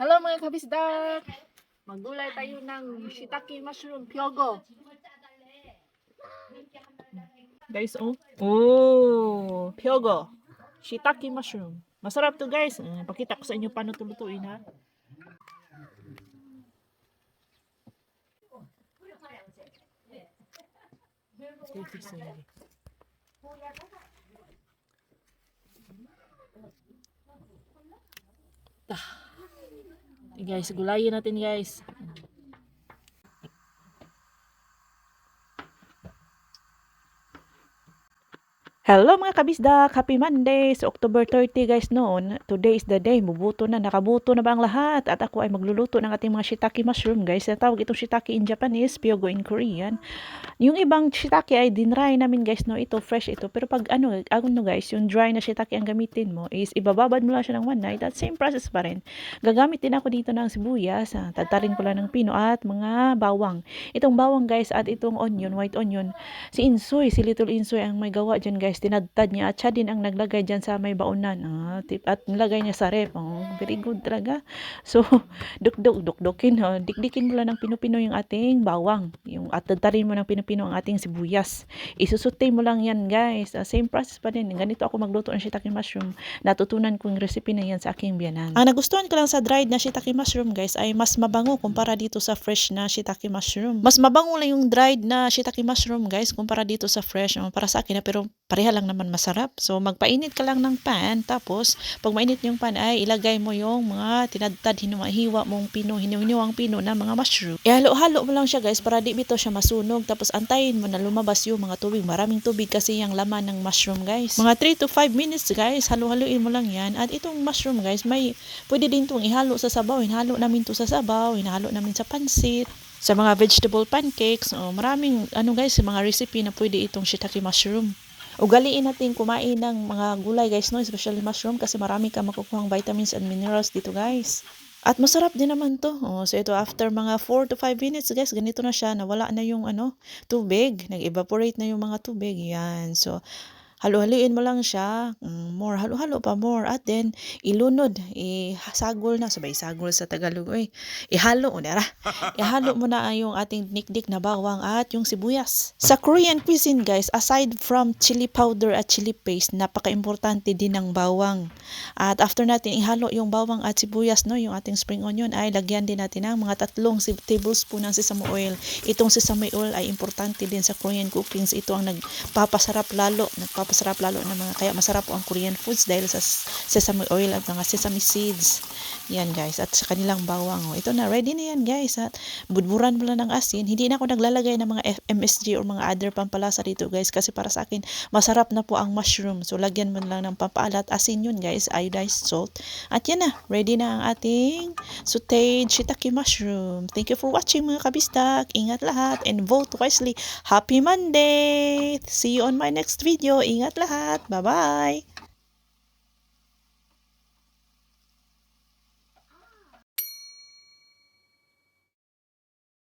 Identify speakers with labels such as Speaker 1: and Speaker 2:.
Speaker 1: Hello mga kabisdak! Maggulay tayo ng shiitake mushroom pyogo. Guys, oh. Oh, pyogo. Shiitake mushroom. Masarap to guys. Eh, pakita ko sa inyo paano ito lutuin ha. Eh, guys, gulayin natin guys. Hello mga kabisdak! Happy Monday! So October 30 guys noon, today is the day. Bubuto na, nakabuto na ba ang lahat? At ako ay magluluto ng ating mga shiitake mushroom guys. Tawag itong shiitake in Japanese, pyogo in Korean. Yung ibang shiitake ay dinry namin guys no, ito fresh ito. Pero pag ano, ano guys, yung dry na shiitake ang gamitin mo is ibababad mo lang siya ng one night at same process pa rin. Gagamit din ako dito ng sibuyas, ah, tagtarin ko lang ng pino at mga bawang. Itong bawang guys at itong onion, white onion, si Insoy, si Little Insoy ang may gawa dyan guys. Tinadtad niya at siya din ang naglagay dyan sa may baunan. Ah, tip, at nilagay niya sa rep. Oh, very good talaga. So, duk-duk, duk-dukin. Oh, dikdikin mo lang ng pino-pino yung ating bawang. Yung, at tadtarin mo ng pino-pino ang ating sibuyas. Isusute mo lang yan guys. Ah, same process pa din. Ganito ako magluto ng shiitake mushroom. Natutunan ko yung recipe na yan sa aking biyanan. Ang nagustuhan ko lang sa dried na shiitake mushroom guys ay mas mabango kumpara dito sa fresh na shiitake mushroom. Mas mabango lang yung dried na shiitake mushroom guys kumpara dito sa fresh. Oh, para sa akin pero pareha lang naman masarap. So magpainit ka lang ng pan tapos pag mainit yung pan ay ilagay mo yung mga tinadtad hinuwa mong pino, hiniwang pino na mga mushroom. Ihalo-halo mo lang siya guys para di bito siya masunog tapos antayin mo na lumabas yung mga tubig. Maraming tubig kasi yung laman ng mushroom guys. Mga 3 to 5 minutes guys, halo-haloin mo lang yan. At itong mushroom guys, may pwede din itong ihalo sa sabaw. Hinalo namin to sa sabaw, hinalo namin sa pansit sa mga vegetable pancakes, oh, maraming ano guys, mga recipe na pwede itong shiitake mushroom. Ugaliin natin kumain ng mga gulay guys, no? especially mushroom kasi marami ka makukuhang vitamins and minerals dito guys. At masarap din naman to. Oh, so ito after mga 4 to 5 minutes guys, ganito na siya, nawala na yung ano, tubig, nag-evaporate na yung mga tubig. Yan. So halo-haluin mo lang siya, mm, more, halo-halo pa more, at then, ilunod, isagol na, sabay sagol sa Tagalog, oy, ihalo, o nara, ihalo mo na yung ating nikdik na bawang at yung sibuyas. Sa Korean cuisine guys, aside from chili powder at chili paste, napaka-importante din ng bawang. At after natin ihalo yung bawang at sibuyas, no, yung ating spring onion, ay lagyan din natin ng mga tatlong tablespoon ng sesame oil. Itong sesame oil ay importante din sa Korean cookings. Ito ang nagpapasarap lalo, nagpapasarap lalo ng mga, kaya masarap po ang Korean foods dahil sa sesame oil at mga sesame seeds. Yan guys, at sa kanilang bawang. Oh. Ito na, ready na yan guys. At budburan mo lang ng asin. Hindi na ako naglalagay ng mga MSG or mga other pampalasa dito guys. Kasi para sa akin, masarap na po ang mushroom. So, lagyan mo lang ng pampaalat. Asin yun guys, iodized salt. At yan na, ready na ang ating sauteed shiitake mushroom. Thank you for watching mga kabistak. Ingat lahat and vote wisely. Happy Monday! See you on my next video. Ingat lahat. Bye-bye!